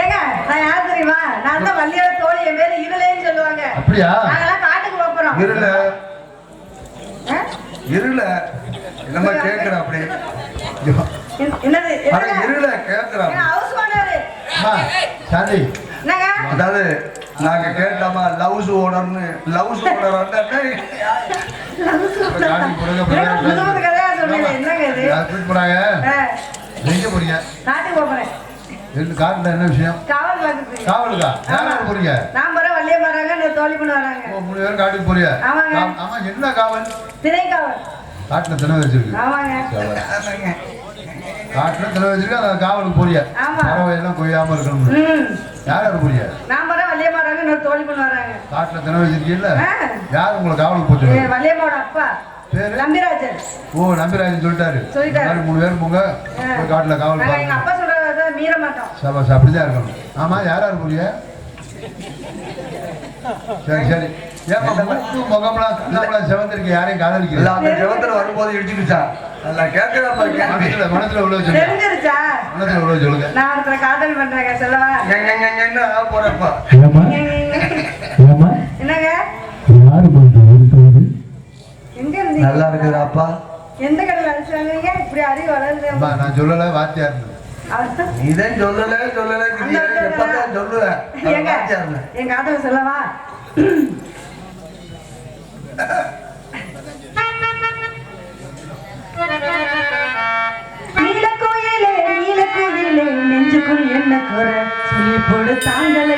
ஏங்க நான் யார் தெரியுமா? நான் தான் வள்ளியோட தோழி என் பேரு இருளேன்னு சொல்லுவாங்க. அப்படியா? நாங்கெல்லாம் காட்டுக்கு போறோம் இருள? இருள? என்னமா கேக்குற அப்படி? என்னது இருள கேக்குற. House owner Shanthi. அதாவது நாங்க கேட்டோமா லவ்ஸ் ஓனர்னு லவ்ஸ் ஓனர் என்னங்க? இது? எங்க போறீங்க? காட்டுக்கு போறேன். எங்க காட்டுல என்ன விஷயம்? காவல் பார்த்துட்டு காவலுக்கா? யார் போறீங்க? நான் போறேன் வள்ளிய வராங்க தோழி பண்ண வராங்க. ஓ, மூணு பேரும் காட்டுக்கு போறிய ஆமாங்க. ஆமா என்ன காவல்? திணை காவல் காட்டுல தின வச்சிருக்கு. ஆமாங்க. காட்டுல தின வச்சிருக்கு அந்த காவலுக்கு போறிய ஆமா. பறவை எல்லாம் கொய்யாம இருக்கணும் யார் யார் போறிய நான் போறேன் வள்ளிய வராங்க இன்னொரு தோழி பண்ண வராங்க. காட்டுல தின வச்சிருக்கீல்ல. யார் உங்களை காவலுக்கு போச்சு? வள்ளியம்மாவோட அப்பா. பேரு? நம்பிராஜன் ஓ நம்பிராஜன் சொல்லிட்டாரு. சொல்லிட்டாரு. மூணு பேரும் போங்க. காட்டுல காவல் எங்க பாருங்க அப்பா சொல்றத மீற மாட்டோம். சபாஸ் அப்படிதான் இருக்கணும். ஆமா யார் யார் போறிய சரி சரி. முகம்லாம் கண்ணாமலாம் செவந்திருக்கு யாரையும் இல்ல காதலிக்கல அந்த ஜெபத்துல வரும்போது இடிச்சுக்கிச்சா மனசுல மனசுல உள்ள சொல்லுங்க தெரிஞ்சிருச்சா? மனசுல உள்ள சொல்லுங்க நான் ஒருத்தர காதல் பண்றேங்க சொல்லவா? என்னங்க? நல்லா இருக்குதாப்பா எந்த கடையில் அடிச்சாங்க இப்படி அறிவு வளருது? அம்மா, நான் சொல்லல வாத்தியா இருந்தது நீதான் சொல்லல சொல்லல எப்பதான் என் காதல் சொல்லவா? நீலக்குயிலே, நீலக்குயிலே, நெஞ்சுக்குள் என்ன குறை? சொல்லி போடு தாங்களை.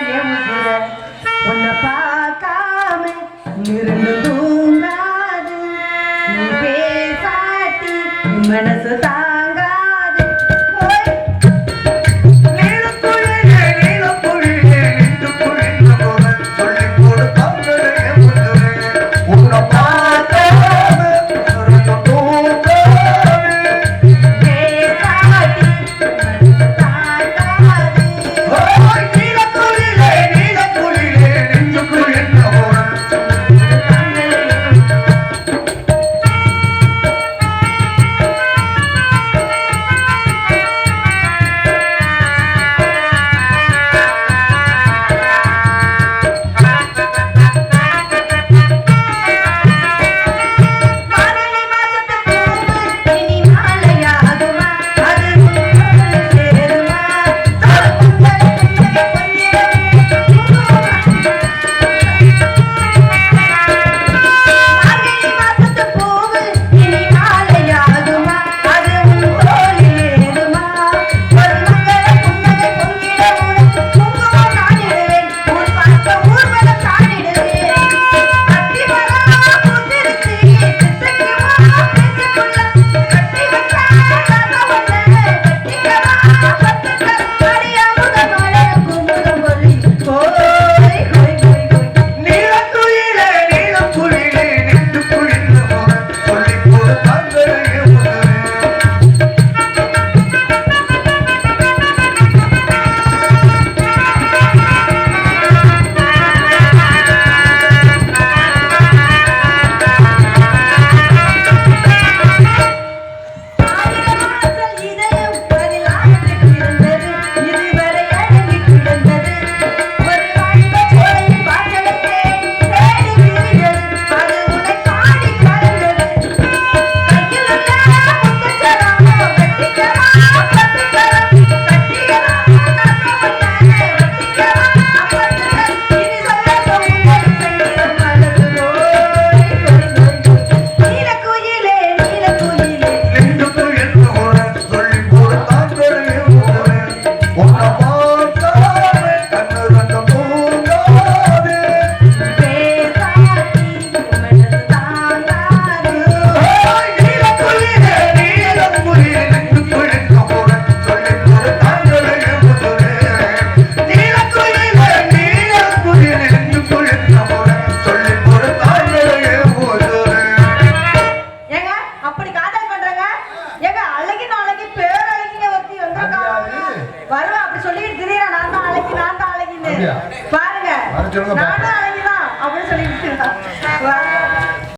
பாருங்க. நானும் அவங்க அப்படின்னு சொல்லிட்டு